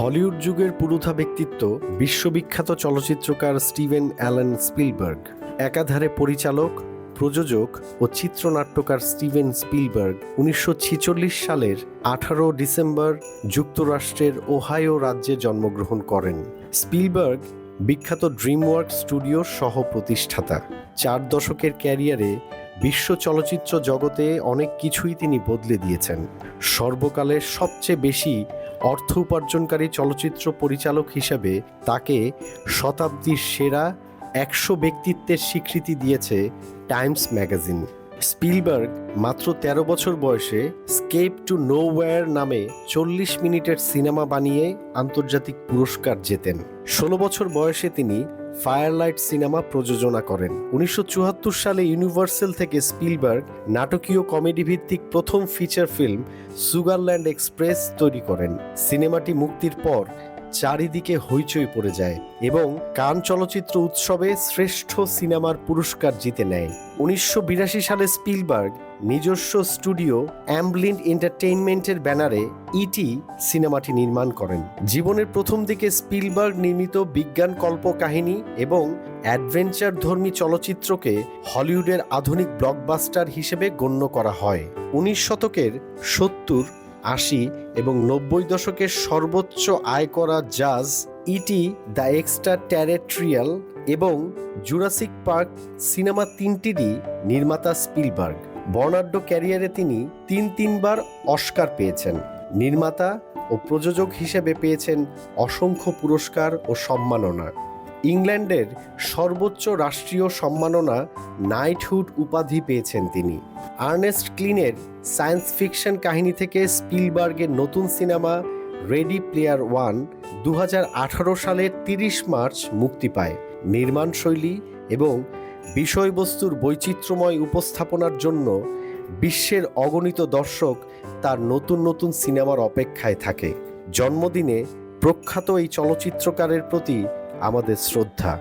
Hollywood যুগের পুরুধা ব্যক্তিত্ব বিশ্ববিখ্যাত চলচ্চিত্রকার স্টিভেন অ্যালেন স্পিলবার্গ, একাধারে পরিচালক, প্রযোজক ও চিত্রনাট্যকার স্টিভেন স্পিলবার্গ উনিশশো ছেচল্লিশ সালের আঠারো ডিসেম্বর যুক্তরাষ্ট্রের ওহাইও রাজ্যে জন্মগ্রহণ করেন। স্পিলবার্গ বিখ্যাত ড্রিমওয়ার্ক স্টুডিওর সহ প্রতিষ্ঠাতা চার দশকের ক্যারিয়ারে বিশ্ব চলচ্চিত্র জগতে অনেক কিছুই তিনি বদলে দিয়েছেন। সর্বকালের সবচেয়ে বেশি অর্থ উপার্জনকারী চলচ্চিত্র পরিচালক হিসেবে তাকে শতাব্দীর সেরা একশো ব্যক্তিত্বের স্বীকৃতি দিয়েছে টাইমস ম্যাগাজিন। স্পিলবার্গ মাত্র ১৩ বছর বয়সে স্কেপ টু নোওয়্যার নামে চল্লিশ মিনিটের সিনেমা বানিয়ে আন্তর্জাতিক পুরস্কার জেতেন। ষোলো বছর বয়সে তিনি ফায়ারলাইট সিনেমা প্রযোজনা করেন। উনিশশো চুয়াত্তর সালে ইউনিভার্সাল থেকে স্পিলবার্গ নাটকীয় কমেডি ভিত্তিক প্রথম ফিচার ফিল্ম সুগারল্যান্ড এক্সপ্রেস তৈরি করেন। সিনেমাটি মুক্তির পর চারিদিকে হইচই পড়ে যায় এবং কান চলচ্চিত্র উৎসবে শ্রেষ্ঠ সিনেমার পুরস্কার জিতে নেয়। উনিশশো বিরাশি সালে স্পিলবার্গ নিজস্ব স্টুডিও অ্যাম্বলিন্ড এন্টারটেইনমেন্টের ব্যানারে ইটি সিনেমাটি নির্মাণ করেন। জীবনের প্রথম দিকে স্পিলবার্গ নির্মিত বিজ্ঞান কল্প কাহিনী এবং অ্যাডভেঞ্চার ধর্মী চলচ্চিত্রকে হলিউডের আধুনিক ব্লকবাস্টার হিসেবে গণ্য করা হয়। উনিশ শতকের সত্তর আশি এবং নব্বই দশকের সর্বোচ্চ আয় করা Jaws E T the extra terrestrial এবং জুরাসিক পার্ক সিনেমা তিনটিরই নির্মাতা স্পিলবার্গ। বর্ণাঢ্য ক্যারিয়ারে তিনি তিন তিনবার অস্কার পেয়েছেন। নির্মাতা ও প্রযোজক হিসেবে পেয়েছেন অসংখ্য পুরস্কার ও সম্মাননা। ইংল্যান্ডের সর্বোচ্চ রাষ্ট্রীয় সম্মাননা নাইটহুড উপাধি পেয়েছেন তিনি। আর্নেস্ট ক্লিনের সায়েন্স ফিকশন কাহিনী থেকে স্পিলবার্গের নতুন সিনেমা রেডি প্লেয়ার ওয়ান দু হাজার আঠারো সালের তিরিশ মার্চ মুক্তি পায়। নির্মাণ শৈলী এবং বিষয়বস্তুর বৈচিত্র্যময় উপস্থাপনার জন্য বিশ্বের অগণিত দর্শক তার নতুন নতুন সিনেমার অপেক্ষায় থাকে। জন্মদিনে প্রখ্যাত এই চলচ্চিত্রকারের প্রতি আমাদের শ্রদ্ধা।